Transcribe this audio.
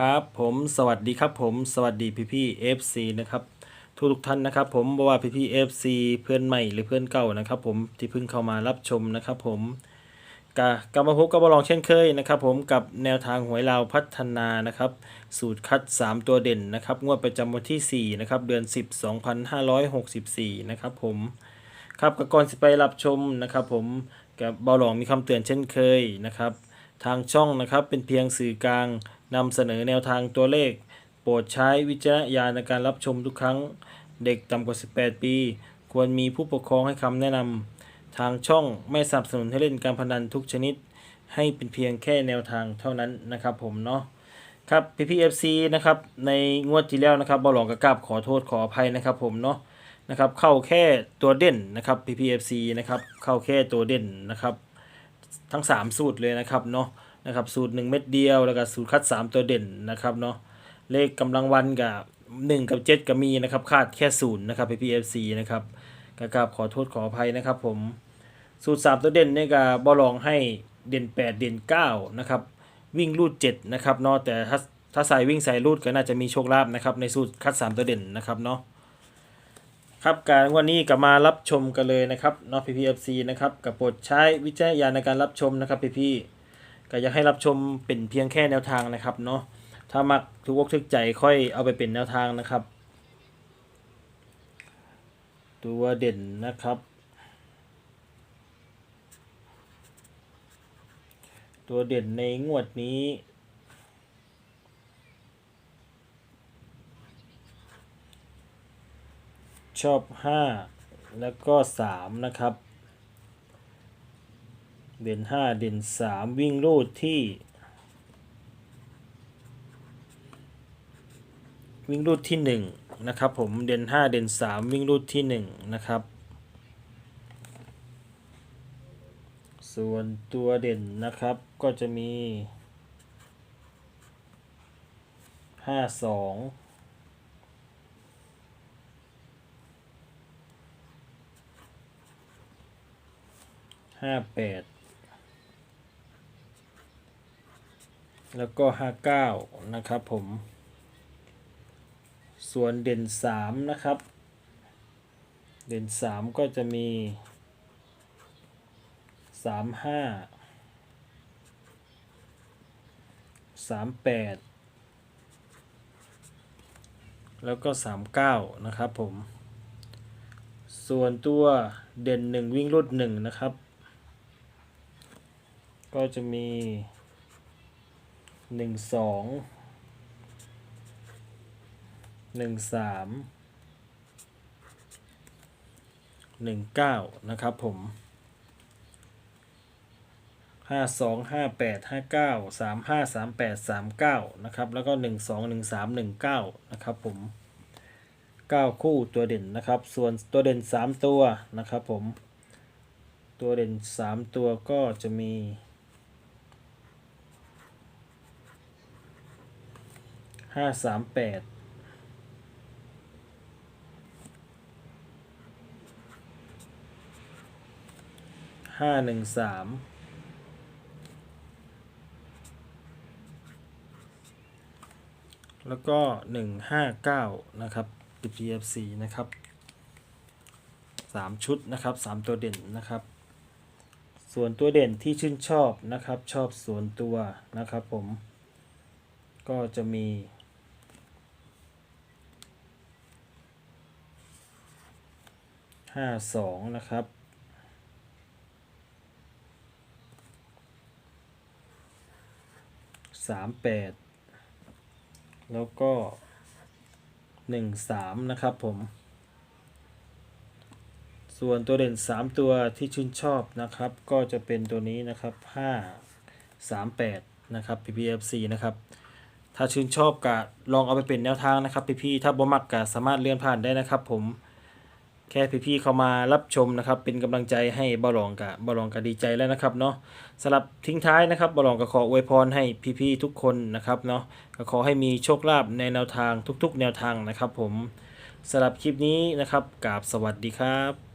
ครับผมสวัสดีครับผมสวัสดีพี่พี่เอฟซีนะครับทุกทุกท่านนะครับ ผมบ่ว่าพี่พี่เอฟซีเพื่อนใหม่หรือเพื่อนเก่านะครับ ผมที่เพิ่งเข้ามารับชมนะครับ ผมกกลับมาพบกับบอลองเช่นเคยนะครับ ผมกับแนวทางหวยลาวพัฒนานะครับ สูตรคัด 3 ตัวเด่นนะครับงวดประจำวันที่ 4 นะครับ เดือน 10 2564 นะครับ ผมครับก,ก่อนสิไปรับชมนะครับ ผมกับบอลองมีคำเตือนเช่นเคยนะครับ ทางช่องนะครับเป็นเพียงสื่อกลาง นำเสนอแนวทางตัวเลข โปรดใช้วิจารณญาณในการรับชมทุกครั้ง เด็กต่ำกว่า 18 ปี ควรมีผู้ปกครองให้คำแนะนำทางช่องไม่สนับสนุนให้เล่นการพนันทุกชนิด ให้เป็นเพียงแค่แนวทางเท่านั้นนะครับผมเนาะครับพี่พีเอฟซีนะครับในงวดที่แล้วนะครับบอลหลองกระกราบขอโทษขออภัยนะครับผมเนาะนะครับเข้าแค่ตัวเด่นนะครับพีพีเอฟซีนะครับเข้าแค่ตัวเด่นนะครับ ทั้ง 3 สูตรเลยนะครับเนาะ นะครับสูตร 1 เม็ดเดียวแล้วก็สูตรคัด 3 ตัวเด่นนะครับเนาะเลขกำลังวันกับ 1 กับ 7 ก็มีนะครับคาดแค่ศูนย์นะครับ PPFC นะครับกราบขอโทษขออภัยนะครับผมสูตร 3 ตัวเด่นเนี่ยก็บอลองให้เด่น 8 เด่น9นะครับวิ่งรูด7นะครับเนาะแต่ถ้าถ้าใส่วิ่งใส่รูดก็น่าจะมีโชคลาภนะครับในสูตรคัด 3 ตัวเด่นนะครับเนาะครับการวันนี้ก็มารับชมกันเลยนะครับเนาะ PPFC นะครับกับโปรดใช้วิจารณญาณในการรับชมนะครับพี่ๆ ก็อยากให้รับชมเป็นเพียงแค่แนวทางนะครับเนาะถ้ามักทุกอกทุกใจค่อยเอาไปเป็นแนวทางนะครับ ตัวเด่นนะครับ ตัวเด่นในงวดนี้ชอบ 5 แล้วก็ 3 นะครับ เด่น5เด่น3วิ่งรูดที่ วิ่งรูดที่1นะครับผมเด่น5เด่น3วิ่งรูดที่1นะครับ ส่วนตัวเด่นนะครับก็จะมี5 2ห้าแปด แล้วก็ห้าเก้านะครับผม ส่วนเด่นสามนะครับ เด่นสามก็จะมีสามห้าสามแปดแล้วก็สามเก้านะครับผม ส่วนตัวเด่นหนึ่งวิ่งรุดหนึ่งนะครับ ก็จะมี หนึ่งสองหนึ่งสามหนึ่งเก้านะครับผมห้าสองห้าแปดห้าเก้าสามห้าสามแปดสามเก้านะครับ แล้วก็หนึ่งสองหนึ่งสามหนึ่งเก้านะครับผมเก้าคู่ตัวเด่นนะครับ ส่วนตัวเด่นสามตัวนะครับผม ตัวเด่นสามตัวก็จะมี ห้าสามแปดห้าหนึ่งสามแล้วก็หนึ่งห้าเก้านะครับ PPFC นะครับสามชุดนะครับสามตัวเด่นนะครับ ส่วนตัวเด่นที่ชื่นชอบนะครับ ชอบส่วนตัวนะครับผม ก็จะมี ห้าสองนะครับ สามแปด แล้วก็หนึ่งสามนะครับผม ส่วนตัวเด่น3ตัวที่ชื่นชอบนะครับ ก็จะเป็นตัวนี้นะครับ5 3 8นะครับ PPFC นะครับถ้าชื่นชอบก็ลองเอาไปเป็นแนวทางนะครับพี่ๆถ้าบ่มักก็สามารถเลื่อนผ่านได้นะครับผม แค่พี่ๆเข้ามารับชมนะครับ เป็นกำลังใจให้บอลองกับบอลองกะดีใจแล้วนะครับเนาะสำหรับทิ้งท้ายนะครับบอลองก็ขออวยพรให้พี่ๆทุกคนนะครับเนาะก็ขอให้มีโชคลาภในแนวทางทุกๆ แนวทางนะครับ ผมสำหรับคลิปนี้นะครับกราบสวัสดีครับ